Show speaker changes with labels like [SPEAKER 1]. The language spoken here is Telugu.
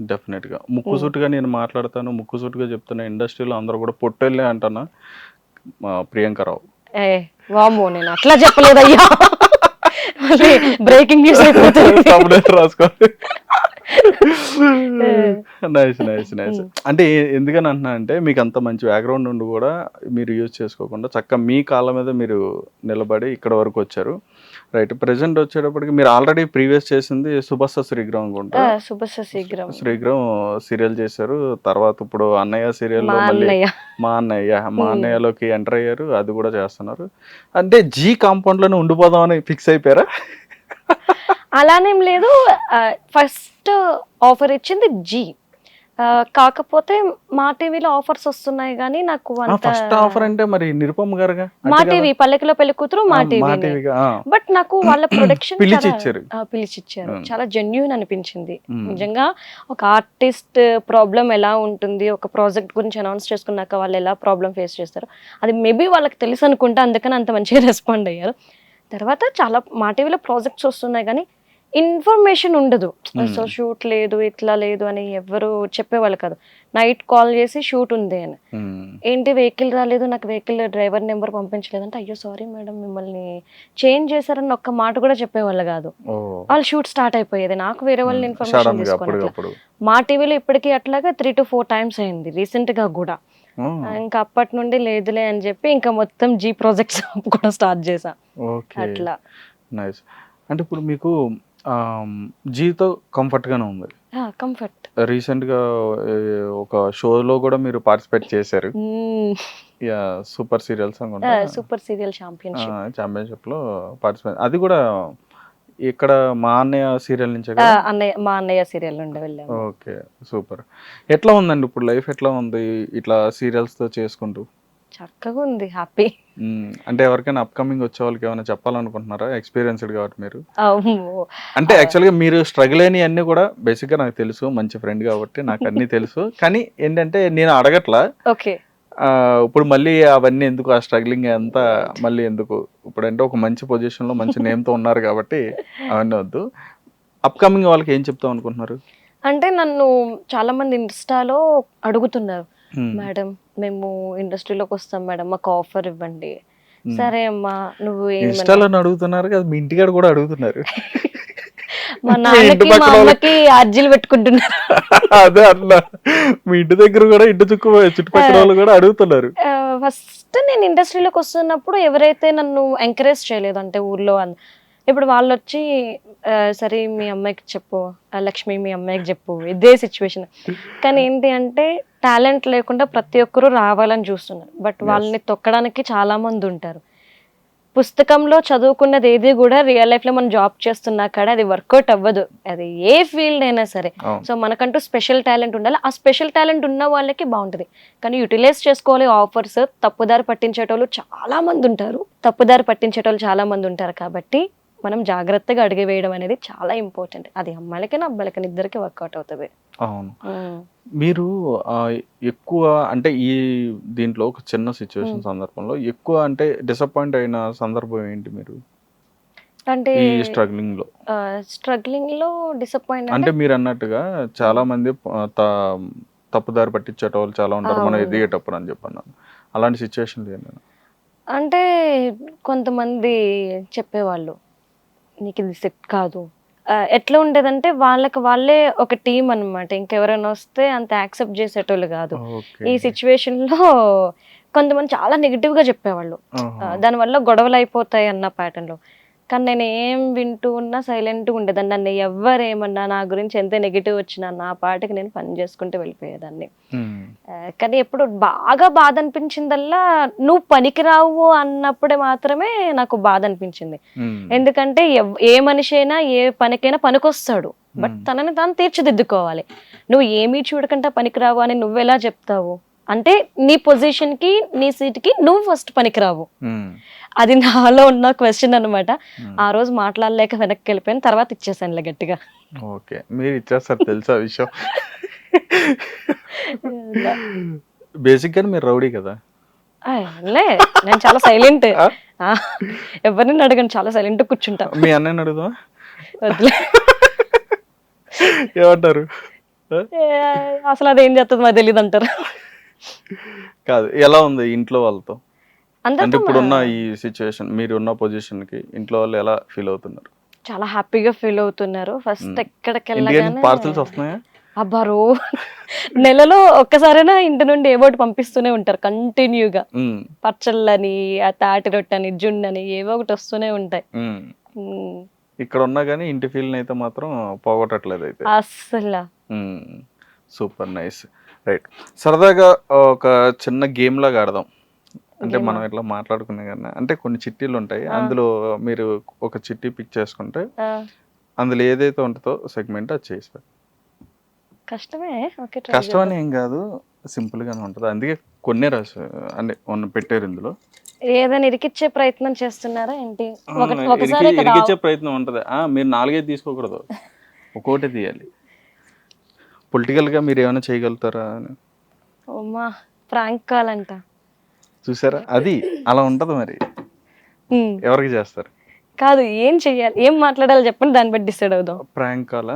[SPEAKER 1] డెఫినెట్గా. ముక్కుసూటిగా నేను మాట్లాడతాను ముక్కుసూటిగా చెప్తున్నా ఇండస్ట్రీలో అందరూ కూడా పొట్టెళ్ళే అంటున్నా మా ప్రియాంకరావు
[SPEAKER 2] ఏ వామ్మో నేను అట్లా చెప్పలేదయ్యా. బ్రేకింగ్ న్యూస్ అయిపోతుంది.
[SPEAKER 1] రాసుకోవాలి నైస్ నైస్ నైస్ అంటే ఎందుకని అంటున్నా అంటే మీకు అంత మంచి బ్యాక్గ్రౌండ్ ఉండి కూడా మీరు యూజ్ చేసుకోకుండా చక్కగా మీ కాళ్ళ మీద మీరు నిలబడి ఇక్కడ వరకు వచ్చారు. రైట్ ప్రెసెంట్ వచ్చేటప్పటికి మీరు ఆల్రెడీ ప్రీవియస్ చేసింది సుభాష శ్రీగ్రహం అనుకుంటా
[SPEAKER 2] శుభ శీఘ్రం
[SPEAKER 1] శ్రీగ్రహం సీరియల్ చేశారు. తర్వాత ఇప్పుడు అన్నయ్య సీరియల్
[SPEAKER 2] మా
[SPEAKER 1] మళ్ళీ
[SPEAKER 2] అన్నయ్య.
[SPEAKER 1] మా అన్నయ్య మా అన్నయ్యలోకి ఎంటర్ అయ్యారు. అది కూడా చేస్తున్నారు. అంటే జీ కాంపౌండ్లోనే ఉండిపోదామని ఫిక్స్ అయిపోయారా?
[SPEAKER 2] అలానేం లేదు ఫస్ట్ ఆఫర్ ఇచ్చింది జీ కాకపోతే మా టీవీలో ఆఫర్స్ వస్తున్నాయి కానీ నాకు అంత
[SPEAKER 1] ఫస్ట్ ఆఫర్ అంటే మరి నిరుపమ్ గారుగా
[SPEAKER 2] మా టీవీ పల్లెకిలో పెళ్ళి కూతురు మా టీవీ. బట్ నాకు వాళ్ళ ప్రొడక్షన్. పిలిచిచ్చారు
[SPEAKER 1] Hmm.
[SPEAKER 2] చాలా జెన్యున్ అనిపించింది. నిజంగా ఒక ఆర్టిస్ట్ ప్రాబ్లం ఎలా ఉంటుంది ఒక ప్రాజెక్ట్ గురించి అనౌన్స్ చేసుకున్నాక వాళ్ళు ఎలా ప్రాబ్లం ఫేస్ చేస్తారు అది మేబీ వాళ్ళకి తెలుసు అనుకుంటా అందుకని అంత మంచిగా రెస్పాండ్ అయ్యారు తర్వాత చాలా మా టీవీలో ప్రాజెక్ట్స్ వస్తున్నాయి కానీ ఇన్ఫర్మేషన్ ఉండదు. సో షూట్ లేదు ఇట్లా లేదు అని ఎవరు చెప్పేవాళ్ళు కాదు. నైట్ కాల్ చేసి షూట్ ఉంది అని. ఏంటి వెహికల్ రాలేదు నాకు వెహికల్ డ్రైవర్ నెంబర్ పంపించలేదు అంటే అయ్యో సారీ మేడం మిమ్మల్ని చేంజ్ చేశారని ఒక్క మాట కూడా చెప్పేవాళ్ళు కాదు. వాళ్ళు షూట్ స్టార్ట్ అయిపోయేది. నాకు వేరే వాళ్ళని ఇన్ఫర్మేషన్.
[SPEAKER 1] అప్పటికప్పుడు.
[SPEAKER 2] మా టీవీలో ఇప్పటికీ అట్లాగా త్రీ టు ఫోర్ టైమ్స్ అయింది రీసెంట్గా కూడా ఇంకా అప్పటి నుండి లేదులే అని చెప్పి ఇంకా మొత్తం జీ ప్రాజెక్ట్స్ కూడా స్టార్ట్ చేసా అట్లా.
[SPEAKER 1] నైస్ అంటే ఇప్పుడు మీకు జీతో కంఫర్ట్ గానే ఉంది.
[SPEAKER 2] కంఫర్ట్
[SPEAKER 1] రీసెంట్గా ఏ, ఒక షోలో కూడా మీరు పార్టిసిపేట్ చేశారు. యా సూపర్ సీరియల్స్ అనుకుంటా
[SPEAKER 2] సూపర్ సీరియల్ ఛాంపియన్షిప్
[SPEAKER 1] ఛాంపియన్షిప్లో పార్టిసిపేట్ అది కూడా ఇక్కడ మా అన్నయ్య సీరియల్ నుంచే
[SPEAKER 2] అన్నయ్య మా అన్నయ్య సీరియల్ నుండి వెళ్ళాము.
[SPEAKER 1] ఓకే సూపర్ ఎట్లా ఉందండి ఇప్పుడు లైఫ్ ఎట్లా ఉంది? ఇట్లా సీరియల్స్తో చేసుకుంటూ?
[SPEAKER 2] చక్కగా ఉంది హ్యాపీ.
[SPEAKER 1] అంటే ఎవరికైనా అప్కమింగ్ వచ్చే వాళ్ళకి ఏమైనా చెప్పాలనుకుంటున్నారా? ఎక్స్పీరియన్స్డ్ కాబట్టి మీరు? అంటే యాక్చువల్గా మీరు స్ట్రగుల్ అన్నీ కూడా బేసిక్గా నాకు తెలుసు మంచి ఫ్రెండ్ కాబట్టి నాకు అన్నీ తెలుసు. కానీ ఏంటంటే నేను అడగట్లా.
[SPEAKER 2] ఓకే.
[SPEAKER 1] ఇప్పుడు మళ్ళీ అవన్నీ ఎందుకు ఆ స్ట్రగ్లింగ్ అంతా మళ్ళీ ఎందుకు? ఇప్పుడు అంటే ఒక మంచి పొజిషన్లో మంచి నేమ్తో ఉన్నారు కాబట్టి అవన్నీ వద్దు. అప్కమింగ్ వాళ్ళకి ఏం చెప్తాం అనుకుంటున్నారు?
[SPEAKER 2] అంటే నన్ను చాలా మంది ఇన్స్టాలో అడుగుతున్నారు. మేడం మేము ఇండస్ట్రీలోకి వస్తాం మేడం మాకు ఆఫర్ ఇవ్వండి.
[SPEAKER 1] మ్మ్.
[SPEAKER 2] సరే అమ్మా నువ్వు
[SPEAKER 1] ఇన్స్టాలో అడుగుతున్నారు కదా మీ ఇంటికాడ కూడా అడుగుతున్నారు.
[SPEAKER 2] మా నాన్నకి మా అమ్మకి అర్జీలు పెట్టుకుంటున్నారు.
[SPEAKER 1] అదే అట్లా మీ ఇంటి దగ్గర కూడా ఇంటి చుట్టూ చుట్టుపక్కల వాళ్ళు కూడా అడుగుతున్నారు.
[SPEAKER 2] ఫస్ట్ నేను ఇండస్ట్రీలోకి వస్తున్నప్పుడు ఎవరైతే నన్ను ఎంకరేజ్ చేయలేదు అంటే ఊర్లో అన్- ఇప్పుడు వాళ్ళు వచ్చి సరే మీ అమ్మాయికి చెప్పు లక్ష్మి మీ అమ్మాయికి చెప్పు ఇదే సిచ్యువేషన్ కానీ ఏంటి అంటే టాలెంట్ లేకుండా ప్రతి ఒక్కరూ రావాలని చూస్తున్నారు. బట్ వాళ్ళని తొక్కడానికి చాలా మంది ఉంటారు. పుస్తకంలో చదువుకున్నది ఏది కూడా రియల్ లైఫ్లో మనం జాబ్ చేస్తున్నా కాడ అది వర్కౌట్ అవ్వదు. అది ఏ ఫీల్డ్ అయినా సరే. సో మనకంటూ స్పెషల్ టాలెంట్ ఉండాలి. ఆ స్పెషల్ టాలెంట్ ఉన్న వాళ్ళకి బాగుంటుంది. కానీ యూటిలైజ్ చేసుకోవాలి ఆఫర్స్. తప్పుదారి పట్టించేటోళ్ళు చాలా మంది ఉంటారు. తప్పుదారి పట్టించేటోళ్ళు చాలా మంది ఉంటారు కాబట్టి మనం జాగ్రత్తగా అడిగి వేయడం అనేది చాలా ఇంపార్టెంట్. అది అమ్మాయిలకైనా అబ్బాయిలకైనా ఇద్దరికి వర్కౌట్ అవుతుంది.
[SPEAKER 1] అవును. మీరు ఎక్కువ అంటే ఈ దీంట్లో ఒక చిన్న సిచ్యువేషన్ సందర్భంలో ఎక్కువ అంటే డిసప్పాయింట్ అయిన సందర్భం ఏంటి మీరు?
[SPEAKER 2] అంటే
[SPEAKER 1] ఈ
[SPEAKER 2] స్ట్రగ్లింగ్లో. స్ట్రగ్లింగ్లో డిసప్పాయింట్
[SPEAKER 1] అంటే మీరు అన్నట్టుగా చాలా మంది త- తప్పుదారి పట్టించేటోళ్ళు చాలా ఉంటారు మనం
[SPEAKER 2] అవును.
[SPEAKER 1] ఎదిగేటప్పుడు అని చెప్పన్నాను. అలాంటి సిచ్యువేషన్ లేదు
[SPEAKER 2] అంటే కొంతమంది చెప్పేవాళ్ళు నీకు ఇది సెట్ కాదు. ఎట్లా ఉండేదంటే వాళ్ళకి వాళ్ళే ఒక టీం అన్నమాట. ఇంకెవరైనా వస్తే అంత యాక్సెప్ట్ చేసేటోళ్ళు కాదు. ఈ సిచ్యువేషన్లో కొంతమంది చాలా నెగిటివ్గా చెప్పేవాళ్ళు దానివల్ల గొడవలు అయిపోతాయి అన్న ప్యాటర్న్లో. కానీ నేను ఏం వింటూ ఉన్నా సైలెంట్ ఉండేదాన్ని. నన్ను ఎవరేమన్నా నా గురించి ఎంత నెగిటివ్ వచ్చినా నా పాటికి నేను పని చేసుకుంటూ వెళ్ళిపోయేదాన్ని. కానీ ఎప్పుడు బాగా బాధ అనిపించిందల్లా నువ్వు పనికిరావు అన్నప్పుడే మాత్రమే నాకు బాధ అనిపించింది. ఎందుకంటే ఏ మనిషి అయినా ఏ పనికైనా పనికొస్తాడు. బట్ తనని తాను తీర్చిదిద్దుకోవాలి. నువ్వు ఏమీ చూడకుండా పనికిరావు అని నువ్వెలా చెప్తావు? అంటే నీ పొజిషన్కి నీ సీట్కి నువ్వు ఫస్ట్ పనికిరావు. అది నాలో ఉన్న క్వశ్చన్ అన్నమాట. ఆ రోజు మాట్లాడలేక వెనక్కి వెళ్ళిపోయాను తర్వాత ఇచ్చేసానులే గట్టిగా.
[SPEAKER 1] ఓకే. మీరు ఇచ్చేస్తారు తెలుసా విషయం? బేసిక్గా మీరు రౌడీ కదా?
[SPEAKER 2] లే నేను చాలా సైలెంట్? ఎవరిని అడగను చాలా సైలెంట్ కూర్చుంటా.
[SPEAKER 1] మీ అన్నయ్యని అడుగుదామా?
[SPEAKER 2] వదిలే
[SPEAKER 1] ఏమంటారు?
[SPEAKER 2] అసలు అదేం చేస్తుంది మాకు తెలియదు అంటారు
[SPEAKER 1] కాదు ఎలా ఉంది ఇంట్లో వాళ్ళతో? అంటే ఇప్పుడున్న ఈ సిచ్యువేషన్ మీరు ఉన్న పొజిషన్కి ఇంట్లో వాళ్ళు ఎలా ఫీల్ అవుతున్నారు?
[SPEAKER 2] చాలా హ్యాపీగా ఫీల్ అవుతున్నారు. ఫస్ట్ ఎక్కడికి
[SPEAKER 1] ఇంటికి
[SPEAKER 2] వెళ్ళగానే
[SPEAKER 1] పార్సల్స్ వస్తున్నాయా?
[SPEAKER 2] అబ్బా రో నెలలో ఒక్కసారైనా ఇంటి నుండి ఏవో ఒకటి పంపిస్తూనే ఉంటారు కంటిన్యూగా
[SPEAKER 1] ఉమ్,
[SPEAKER 2] పచ్చళ్ళని ఆ తాటి రొట్టని జున్నని ఏవో ఒకటి వస్తూనే ఉంటాయి.
[SPEAKER 1] ఉమ్, ఇక్కడ ఉన్నా కానీ ఇంటి ఫీల్ అయితే మాత్రం పోగొట్టట్లేదు అయితే.
[SPEAKER 2] అస్సలు.
[SPEAKER 1] సూపర్ నైస్ రైట్ సరదాగా ఒక చిన్న గేమ్ లాగా ఆడదాం. అంటే మనం ఇట్లా మాట్లాడుకునే కన్నా అంటే కొన్ని చిట్టీలు ఉంటాయి. అందులో మీరు ఒక చిట్టి పిక్ చేసుకుంటే అందులో ఏదైతే ఉంటుందో సెగ్మెంట్ అది చేసి.
[SPEAKER 2] కష్టమే.
[SPEAKER 1] కష్టం అని ఏం కాదు. సింపుల్ గానే ఉంటుంది. అందుకే కొన్ని రాసు అంటే పెట్టారు ఇందులో.
[SPEAKER 2] ఏదైనా ఇరికిచ్చే ప్రయత్నం చేస్తున్నారా ఏంటి?
[SPEAKER 1] ఇరికిచ్చే ప్రయత్నం ఉంటుంది. మీరు నాలుగైదు తీసుకోకూడదు. ఒక్కోటి తీయాలి. పొలిటికల్గా మీరు ఏమైనా చేయగలుగుతారా అని.
[SPEAKER 2] అమ్మా ప్రాంక్ కాల్ అంట
[SPEAKER 1] చూసారా? అది అలా ఉంటది మరి.
[SPEAKER 2] ఉమ్,
[SPEAKER 1] ఎవరికి చేస్తారు?
[SPEAKER 2] కాదు ఏం చెయ్యాలి ఏం మాట్లాడాలి చెప్పండి దాన్ని బట్టి డిసైడ్ అవుదాం.
[SPEAKER 1] Prank call?